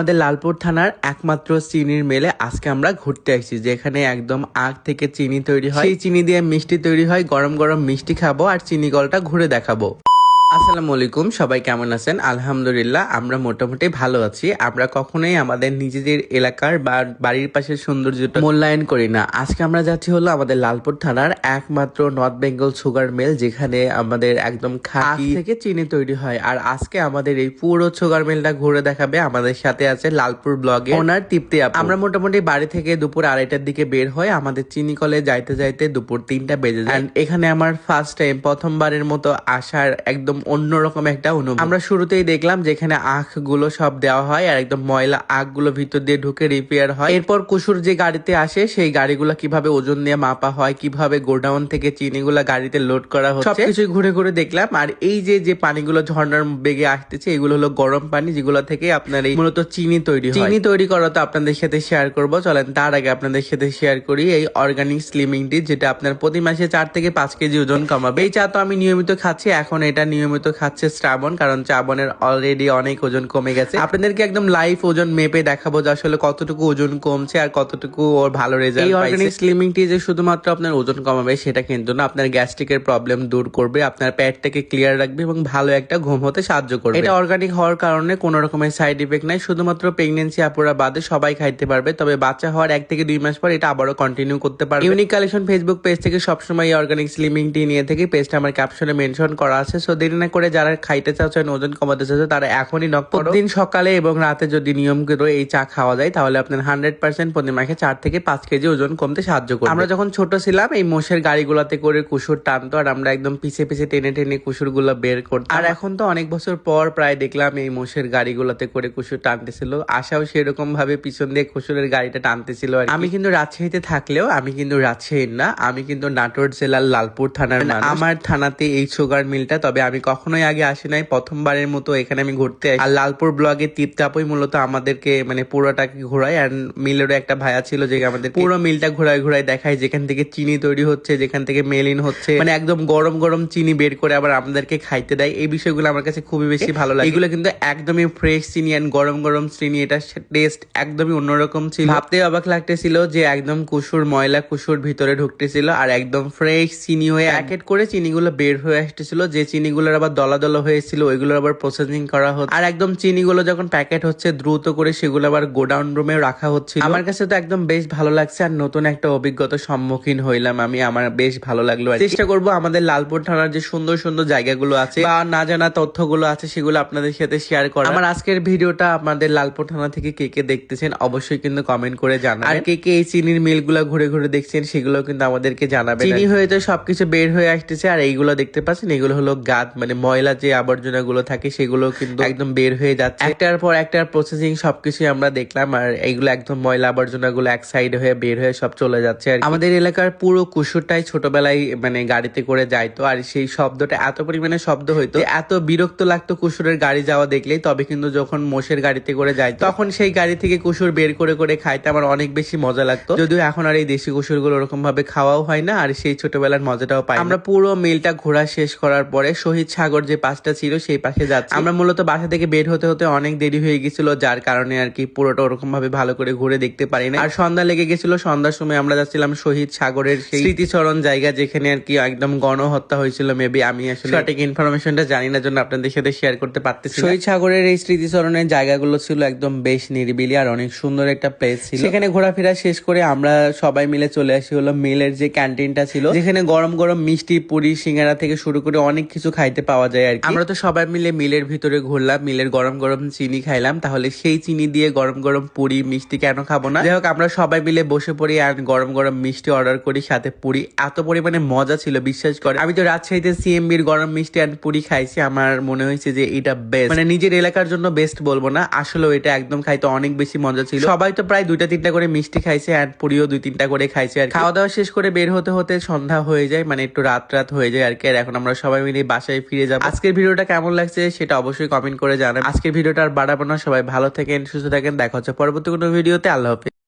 আমাদের লালপুর থানার একমাত্র চিনির মেলে আজকে আমরা ঘুরতে আসছি, যেখানে একদম আখ থেকে চিনি তৈরি হয়। সেই চিনি দিয়ে মিষ্টি তৈরি হয়। গরম গরম মিষ্টি খাব আর চিনি কলটা ঘুরে দেখাবো। আসসালামু আলাইকুম সবাই কেমন আছেন? আলহামদুলিল্লাহ আমরা মোটামুটি ভালো আছি। আমরা কখনোই আমাদের নিজেদের এলাকার বা বাড়ির পাশের সৌন্দর্যটা মূল্যায়ন করি না। আজকে আমরা যাচ্ছি হলো আমাদের লালপুর থানার একমাত্র নর্থ বেঙ্গল সুগার মিল যেখানে আমাদের একদম খাঁটি থেকে চিনি তৈরি হয়। আর আজকে আমাদের এই পুরো সুগার মিলটা ঘুরে দেখাবে। আমাদের সাথে আছে লালপুর ব্লগে ওনার তৃপ্তি আমরা মোটামুটি বাড়ি থেকে দুপুর আড়াইটার দিকে বের হয় আমাদের চিনি কলে যাইতে যাইতে দুপুর তিনটা বেজে যায়। এখানে আমার ফার্স্ট টাইম প্রথমবারের মতো আসার একদম অন্যরকম একটা অনুভব আমরা শুরুতেই দেখলাম যেখানে আখগুলো সব দেওয়া হয় আর একদম ময়লা আখগুলো ভিতর দিয়ে ঢুকে রিপেয়ার হয়। এরপর কুসুর যে গাড়িতে আসে, সেই গাড়িগুলো কীভাবে ওজন দিয়ে মাপা হয়, কীভাবে গোডাউন থেকে চিনিগুলা গাড়িতে লোড করা হচ্ছে সবকিছু ঘুরে ঘুরে দেখলাম। আর এই যে যে পানিগুলো ঝর্ণার বেগে আসতেছে, এগুলো হলো গরম পানি, যেগুলো থেকে আপনার এই মূলত চিনি তৈরি হয়। চিনি তৈরি করা তো আপনাদের সাথে শেয়ার করব। চলেন, তার আগে আপনাদের সাথে শেয়ার করি এই অর্গানিক স্লিমিং টি, যেটা আপনার প্রতি মাসে চার থেকে পাঁচ কেজি ওজন কমাবে। এই চা তো আমি নিয়মিত খাচ্ছি, এখন এটা নিয়মিত খাচ্ছে শ্রাবণ কারণ শ্রাবণের অলরেডি অনেক ওজন কমে গেছে। আপনাদেরকে একদম লাইভ ওজন মেপে দেখাবো যে আসলে কতটুকু ওজন কমছে আর কতটুকু ওর ভালো রেজাল্ট এই অর্গানিক স্লিমিং টি যে শুধুমাত্র আপনার ওজন কমাবে সেটা কিন্তু না আপনার গ্যাস্ট্রিকের প্রবলেম দূর করবে আপনার পেটটাকে ক্লিয়ার রাখবে এবং ভালো একটা ঘুম হতে সাহায্য করবে। এটা অর্গানিক হওয়ার কারণে কোনো রকমের সাইড ইফেক্ট নাই শুধুমাত্র প্রেগনেন্সি আপুরা বাদে সবাই খাইতে পারবে তবে বাচ্চা হওয়ার এক থেকে দুই মাস পর এটা আবারও কন্টিনিউ করতে পারবে। ইউনিক কালেকশন ফেসবুক পেজ থেকে সবসময় এই অর্গানিক স্লিমিং টি নিয়ে থেকে পেজটা আমার ক্যাপশনে মেনশন করা আছে সো দেরি না করে যারা খাইতে চাচ্ছেন ওজন কমাতে চাচ্ছেন তারা এখনই নক করো। দিন সকালে এবং রাতে যদি নিয়ম করে এই চা খাওয়া যায় তাহলে আপনার হান্ড্রেড পার্সেন্ট প্রতি মাসে চার থেকে পাঁচ কেজি ওজন কমতে সাহায্য করবে। আমরা যখন ছোট ছিলাম এই মোষের গাড়িগুলোতে করে কুসুর টানতো আর আমরা একদম পিছে পিছে টেনে টেনে কুসুরগুলো বের করতাম। আর এখন তো অনেক বছর পর প্রায় দেখলাম এই মোষের গাড়িগুলোতে করে কুসুর টানতেছিল। আশাও সেরকম ভাবে পিছন দিয়ে কুসুরের গাড়িটা টানতেছিল আর আমি কিন্তু রাজশাহীতে থাকলেও আমি কিন্তু রাজশাহীর না আমি কিন্তু নাটোর জেলার লালপুর থানার মানুষ। আমার থানাতে এই সুগার মিলটা তবে আমি কখনোই আগে আসি নাই। প্রথমবারের মতো এখানে আমি ঘুরতে আসি। আর লালপুর ব্লগে তিপ্তাপই মূলত আমাদেরকে মানে পুরোটাকে ঘোরায়। আর মিলেরও একটা ভাইয়া ছিল যে আমাদের পুরো মিলটা ঘোরায় ঘোরায় দেখায়, যেখান থেকে চিনি তৈরি হচ্ছে, যেখান থেকে মেলিন হচ্ছে। মানে একদম গরম গরম চিনি বের করে আবার আমাদেরকে খাইতে দেয়। এই বিষয়গুলো আমার কাছে খুবই বেশি ভালো লাগে। এগুলো কিন্তু একদমই ফ্রেশ চিনি অ্যান্ড গরম গরম চিনি, এটা টেস্ট একদমই অন্যরকম ছিল। ভাবতে অবাক লাগতেছিল যে একদম কুসুর ময়লা কুসুর ভিতরে ঢুকতেছিল আর একদম ফ্রেশ চিনি হয়ে প্যাকেট করে চিনিগুলো বের হয়ে আসতেছিল। যে চিনিগুলোর আবার দলা দলা হয়েছিল ওইগুলোর আবার প্রসেসিং করা হচ্ছে আর একদম চিনিগুলো যখন প্যাকেট হচ্ছে দ্রুত করে সেগুলো আবার গোডাউন রুমে রাখা হচ্ছে আমার কাছে তো একদম বেশ ভালো লাগছে আর নতুন একটা অভিজ্ঞতার সম্মুখীন হইলাম আমি। আমার বেশ ভালো লাগল চেষ্টা করব আমাদের লালপুর থানার যে সুন্দর সুন্দর জায়গাগুলো আছে বা না জানা তথ্যগুলো আছে সেগুলো আপনাদের সাথে শেয়ার করা। আমার আজকের ভিডিওটা আপনাদের লালপুর থানা থেকে কে কে দেখতেছেন অবশ্যই কিন্তু কমেন্ট করে জানাবেন। আর কে কে এই চিনির মিলগুলো ঘুরে ঘুরে দেখছেন সেগুলো কিন্তু আমাদেরকে জানাবেন। চিনি হয়ে তো সবকিছু বের হয়ে আসতেছে আর এইগুলো দেখতে পাচ্ছেন এগুলো হলো গাদ মানে ময়লা যে আবর্জনা গুলো থাকে সেগুলো কিন্তু একদম বের হয়ে যাচ্ছে। একটার পর একটার প্রসেসিং সবকিছু আমরা দেখলাম আর এইগুলো একদম ময়লা আবর্জনা গুলো এক সাইড হয়ে বের হয়ে সব চলে যাচ্ছে আর আমাদের এলাকার পুরো কুসুরটাই ছোটবেলায় মানে গাড়িতে করে যাইতো আর সেই শব্দটা এত পরিমাণে শব্দ হইতো এত বিরক্ত লাগতো কুসুরের গাড়ি যাওয়া দেখলেই। তবে কিন্তু যখন মোষের গাড়িতে করে যাই তখন সেই গাড়ি থেকে কুসুর বের করে করে খাইতে আমার অনেক বেশি মজা লাগতো। যদিও এখন আর এই দেশি কুসুরগুলো ওরকম ভাবে খাওয়াও হয় না আর সেই ছোটবেলার মজাটাও পাই আমরা পুরো মিলটা ঘোরা শেষ করার পরে শহীদ সাগর যে পাশটা ছিল সেই পাশে যাচ্ছি। আমরা মূলত বাসা থেকে বের হতে হতে অনেক দেরি হয়ে গেছিল যার কারণে আর কি পুরোটা ওরকম ভাবে ভালো করে ঘুরে দেখতে পারি না আর সন্ধ্যা লেগে গেছিল সন্ধ্যার সময় আমরা যাচ্ছিলাম শহীদ সাগরের সেই স্মৃতিচরণ জায়গা যেখানে আর কি একদম গণহত্যা হয়েছিল মেবি আমি আসলে সঠিক ইনফরমেশনটা জানি না জন্য আপনাদের সাথে শেয়ার করতে পারতেছি। শহীদ সাগরের এই স্মৃতিচরণের জায়গাগুলো ছিল একদম বেশ নিরিবিলি আর অনেক সুন্দর একটা প্লেস ছিল। সেখানে ঘোরাফেরা শেষ করে আমরা সবাই মিলে চলে আসি হলো মিলের যে ক্যান্টিনটা ছিল যেখানে গরম গরম মিষ্টি পুরি সিঙ্গারা থেকে শুরু করে অনেক কিছু খাইতে পাওয়া যায় আর কি। আমরা তো সবাই মিলে মিলের ভিতরে ঘুরলাম, মিলের গরম গরম চিনি খাইলাম। তাহলে সেই চিনি দিয়ে গরম গরম পুরি, মিষ্টি কেন খাব না? যাই হোক, আমরা সবাই মিলে বসে পড়ি আর গরম গরম মিষ্টি অর্ডার করি, সাথে পুরি। এত পরিমাণে মজা ছিল, বিশ্বাস করে আমি তো রাজশাহীতে সিএমবির গরম মিষ্টি আর পুরি খাইছি। আমার মনে হয়েছে যে এটা বেস্ট মানে নিজের এলাকার জন্য বেস্ট বলব না আসলে এটা একদম খাইতে অনেক বেশি মজা ছিল। সবাই তো প্রায় দুইটা তিনটা করে মিষ্টি খাইছে আর পুরিও দুই তিনটা করে খাইছে আর। খাওয়া দাওয়া শেষ করে বের হতে হতে সন্ধ্যা হয়ে যায় মানে একটু রাত রাত হয়ে যায় আর কি। আর এখন আমরা সবাই মিলে বাসায় ফিরে যাব। আজকের ভিডিওটা কেমন লাগছে সেটা অবশ্যই কমেন্ট করে জানাবেন। আজকের ভিডিওটা আর বাড়াবো না। সবাই ভালো থাকেন, সুস্থ থাকেন। দেখা হচ্ছে পরবর্তী কোনো ভিডিওতে। আল্লাহ হাফিজ।